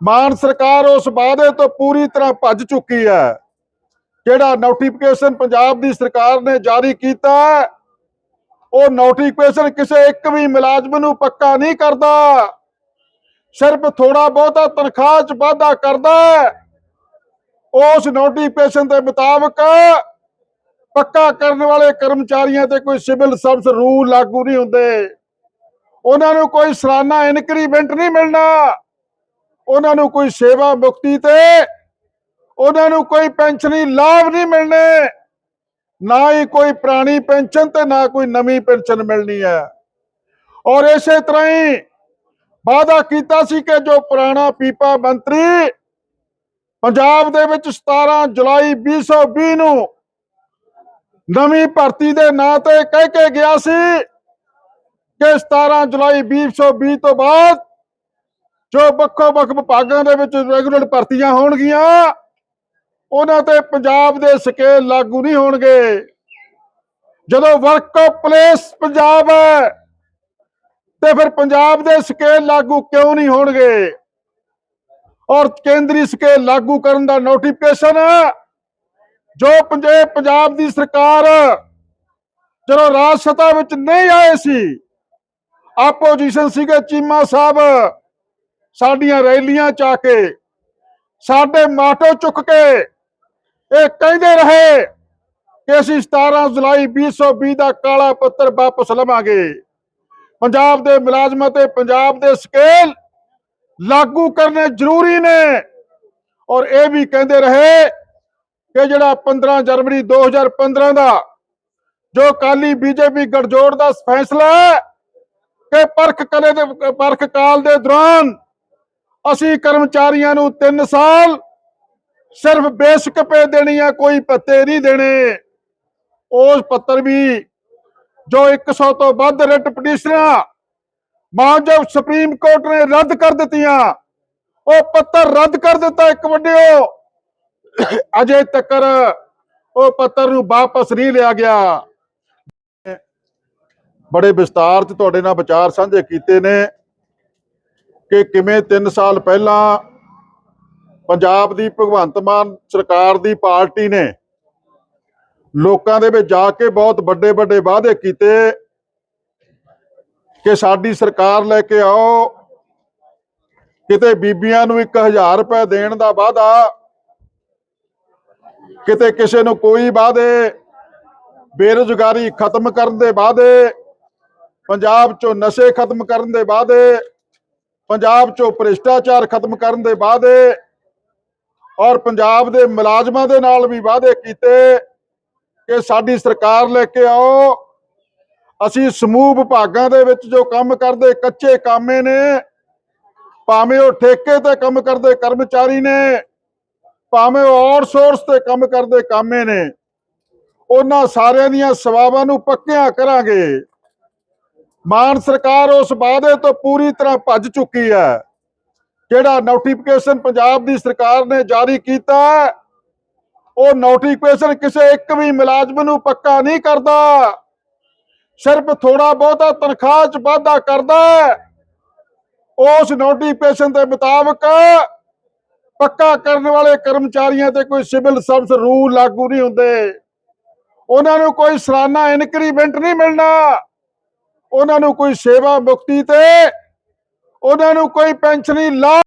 ਮਾਨ ਸਰਕਾਰ ਉਸ ਵਾਅਦੇ ਤੋਂ ਪੂਰੀ ਤਰ੍ਹਾਂ ਭੱਜ ਚੁੱਕੀ ਹੈ। ਜਿਹੜਾ ਨੋਟੀਫਿਕੇਸ਼ਨ ਪੰਜਾਬ ਦੀ ਸਰਕਾਰ ਨੇ ਜਾਰੀ ਕੀਤਾ, ਉਹ ਨੋਟੀਫਿਕੇਸ਼ਨ ਕਿਸੇ ਇੱਕ ਵੀ ਮੁਲਾਜ਼ਮ ਨੂੰ ਪੱਕਾ ਨਹੀਂ ਕਰਦਾ। ਸਿਰਫ ਥੋੜਾ ਬਹੁਤਾ ਤਨਖਾਹ 'ਚ ਵਾਧਾ ਕਰਦਾ ਉਸ ਨੋਟੀਫਿਕੇਸ਼ਨ ਦੇ ਮੁਤਾਬਕ ਪੱਕਾ ਕਰਨ ਵਾਲੇ ਕਰਮਚਾਰੀਆਂ ਤੇ ਕੋਈ ਸਿਵਲ ਸਰਵਿਸ ਰੂਲ ਲਾਗੂ ਨਹੀਂ ਹੁੰਦੇ। ਉਹਨਾਂ ਨੂੰ ਕੋਈ ਸਾਲਾਨਾ ਇਨਕਰੀਮੈਂਟ ਨਹੀਂ ਮਿਲਣਾ। ਉਹਨਾਂ ਨੂੰ ਕੋਈ ਸੇਵਾ ਮੁਕਤੀ ਤੇ, ਉਹਨਾਂ ਨੂੰ ਕੋਈ ਪੈਨਸ਼ਨੀ ਲਾਭ ਨਹੀਂ ਮਿਲਣੇ। ਨਾ ਹੀ ਕੋਈ ਪੁਰਾਣੀ ਪੈਨਸ਼ਨ ਤੇ ਨਾ ਕੋਈ ਨਵੀਂ ਪੈਨਸ਼ਨ ਮਿਲਣੀ ਹੈ। ਔਰ ਇਸੇ ਤਰ੍ਹਾਂ ਹੀ ਵਾਅਦਾ ਕੀਤਾ ਸੀ ਕਿ ਜੋ ਪੁਰਾਣਾ ਪੀਪਾ ਮੰਤਰੀ ਪੰਜਾਬ ਦੇ ਵਿੱਚ 17 ਜੁਲਾਈ 2020 ਨੂੰ ਨਵੀਂ ਭਰਤੀ ਦੇ ਨਾਂ ਤੇ ਕਹਿ ਕੇ ਗਿਆ ਸੀ ਕਿ 17 ਜੁਲਾਈ 2020 ਤੋਂ ਬਾਅਦ ਜੋ ਵੱਖੋ ਵੱਖ ਵਿਭਾਗਾਂ ਦੇ ਵਿੱਚ ਰੈਗੂਲਰ ਭਰਤੀਆਂ ਹੋਣਗੀਆਂ, ਉਹਨਾਂ ਤੇ ਪੰਜਾਬ ਦੇ ਸਕੇਲ ਲਾਗੂ ਨਹੀਂ ਹੋਣਗੇ। ਜਦੋਂ ਵਰਕ ਪਲੇਸ ਪੰਜਾਬ ਹੈ, ਤੇ ਫਿਰ ਪੰਜਾਬ ਦੇ ਸਕੇਲ ਲਾਗੂ ਕਿਉਂ ਨਹੀਂ ਹੋਣਗੇ? ਔਰ ਕੇਂਦਰੀ ਸਕੇਲ ਲਾਗੂ ਕਰਨ ਦਾ ਨੋਟੀਫਿਕੇਸ਼ਨ ਜੋ ਪੰਜੇ, ਪੰਜਾਬ ਦੀ ਸਰਕਾਰ ਜਦੋਂ ਰਾਜ ਸਤਾ ਵਿੱਚ ਨਹੀਂ ਆਏ ਸੀ ਆਪੋਜੀਸ਼ਨ ਸੀਗੇ ਚੀਮਾ ਸਾਹਿਬ ਸਾਡੀਆਂ ਰੈਲੀਆਂ ਚ ਆ ਕੇ, ਸਾਡੇ ਮਾਟੋ ਚੁੱਕ ਕੇ ਇਹ ਕਹਿੰਦੇ ਰਹੇ ਕਿ ਅਸੀਂ 17 ਜੁਲਾਈ 2020 ਦਾ ਕਾਲਾ ਪੱਤਰ ਵਾਪਸ ਲਵਾਂਗੇ। ਪੰਜਾਬ ਦੇ ਮੁਲਾਜ਼ਮਾਂ ਤੇ ਪੰਜਾਬ ਦੇ ਸਕੇਲ ਲਾਗੂ ਕਰਨੇ ਜ਼ਰੂਰੀ ਨੇ। ਔਰ ਇਹ ਵੀ ਕਹਿੰਦੇ ਰਹੇ ਕਿ ਜਿਹੜਾ 15 ਜਨਵਰੀ 2015 ਦਾ ਜੋ ਕਾਲੀ ਬੀਜੇਪੀ ਗਠਜੋੜ ਦਾ ਫੈਸਲਾ ਹੈ, ਕਿ ਪਰਖ ਕਲੇ ਦੇ, ਪਰਖ ਕਾਲ ਦੇ ਦੌਰਾਨ ਅਸੀਂ ਕਰਮਚਾਰੀਆਂ ਨੂੰ 3 ਸਾਲ ਸਿਰਫ ਬੇਸਿਕ ਪੇ ਦੇਣੀ ਆ, ਕੋਈ ਭੱਤੇ ਨਹੀਂ ਦੇਣੇ। ਉਸ ਪੱਤਰ ਵੀ ਜੋ 100 ਤੋਂ ਵੱਧ ਰਿਟ ਪਟੀਸ਼ਨਾਂ ਮਾਨਯੋਗ ਸੁਪਰੀਮ ਕੋਰਟ ਨੇ ਰੱਦ ਕਰ ਦਿੱਤੀਆਂ। ਉਹ ਪੱਤਰ ਰੱਦ ਕਰ ਦਿੱਤਾ ਇੱਕ ਵੱਡਿਓ। ਅਜੇ ਤੱਕ ਉਹ ਪੱਤਰ ਨੂੰ ਵਾਪਸ ਨਹੀਂ ਲਿਆ ਗਿਆ। ਬੜੇ ਵਿਸਤਾਰ ਚ ਤੁਹਾਡੇ ਨਾਲ ਵਿਚਾਰ ਸਾਂਝੇ ਕੀਤੇ ਨੇ। ਕਿ ਕਿਵੇਂ 3 ਸਾਲ ਪਹਿਲਾਂ ਪੰਜਾਬ ਦੀ ਭਗਵੰਤ ਮਾਨ ਸਰਕਾਰ ਦੀ ਪਾਰਟੀ ਨੇ ਲੋਕਾਂ ਦੇ ਵਿੱਚ ਜਾ ਕੇ ਬਹੁਤ ਵੱਡੇ ਵੱਡੇ ਵਾਅਦੇ ਕੀਤੇ ਕਿ ਸਾਡੀ ਸਰਕਾਰ ਲੈ ਕੇ ਆਓ, ਕਿਤੇ ਬੀਬੀਆਂ ਨੂੰ 1000 ਰੁਪਏ ਦੇਣ ਦਾ ਵਾਅਦਾ, ਕਿਤੇ ਕਿਸੇ ਨੂੰ ਕੋਈ ਵਾਅਦੇ, ਬੇਰੁਜ਼ਗਾਰੀ ਖਤਮ ਕਰਨ ਦੇ ਵਾਅਦੇ, ਪੰਜਾਬ ਚੋਂ ਨਸ਼ੇ ਖਤਮ ਕਰਨ ਦੇ ਵਾਅਦੇ ਪੰਜਾਬ ਚੋਂ ਭ੍ਰਿਸ਼ਟਾਚਾਰ ਖਤਮ ਕਰਨ ਦੇ ਵਾਅਦੇ ਔਰ ਪੰਜਾਬ ਦੇ ਮੁਲਾਜ਼ਮਾਂ ਦੇ ਨਾਲ ਵੀ ਵਾਅਦੇ ਕੀਤੇ ਕਿ ਸਾਡੀ ਸਰਕਾਰ ਲੈ ਕੇ ਆਓ। ਅਸੀਂ ਸਮੂਹ ਵਿਭਾਗਾਂ ਦੇ ਵਿੱਚ ਜੋ ਕੰਮ ਕਰਦੇ, ਕੱਚੇ ਕਾਮੇ ਨੇ, ਭਾਵੇਂ ਉਹ ਠੇਕੇ ਤੇ ਕੰਮ ਕਰਦੇ, ਕਰਮਚਾਰੀ ਨੇ, ਭਾਵੇਂ ਉਹ ਆਊਟਸੋਰਸ ਤੇ ਕੰਮ ਕਰਦੇ, ਕਾਮੇ ਨੇ, ਉਹਨਾਂ ਸਾਰਿਆਂ ਦੀਆਂ ਸਵਾਵਾਂ ਨੂੰ ਪੱਕਿਆਂ ਕਰਾਂਗੇ। ਮਾਨ ਸਰਕਾਰ ਉਸ ਵਾਅਦੇ ਤੋਂ ਪੂਰੀ ਤਰ੍ਹਾਂ ਭੱਜ ਚੁੱਕੀ ਹੈ। ਜਿਹੜਾ ਨੋਟੀਫਿਕੇਸ਼ਨ ਪੰਜਾਬ ਦੀ ਸਰਕਾਰ ਨੇ ਜਾਰੀ ਕੀਤਾ, ਉਹ ਨੋਟੀਫਿਕੇਸ਼ਨ ਕਿਸੇ ਇੱਕ ਵੀ ਮੁਲਾਜ਼ਮ ਨੂੰ ਪੱਕਾ ਨਹੀਂ ਕਰਦਾ। ਸਿਰਫ ਥੋੜਾ ਬਹੁਤਾ ਤਨਖਾਹ 'ਚ ਵਾਧਾ ਕਰਦਾ ਉਸ ਨੋਟੀਫਿਕੇਸ਼ਨ ਦੇ ਮੁਤਾਬਕ ਪੱਕਾ ਕਰਨ ਵਾਲੇ ਕਰਮਚਾਰੀਆਂ ਤੇ ਕੋਈ ਸਿਵਲ ਸਰਵਿਸ ਰੂਲ ਲਾਗੂ ਨਹੀਂ ਹੁੰਦੇ। ਉਹਨਾਂ ਨੂੰ ਕੋਈ ਸਾਲਾਨਾ ਇਨਕਰੀਮੈਂਟ ਨਹੀਂ ਮਿਲਣਾ। ਉਹਨਾਂ ਨੂੰ ਕੋਈ ਸੇਵਾ ਮੁਕਤੀ ਤੇ ਉਹਨਾਂ ਨੂੰ ਕੋਈ ਪੈਨਸ਼ਨੀ ਲਾਭ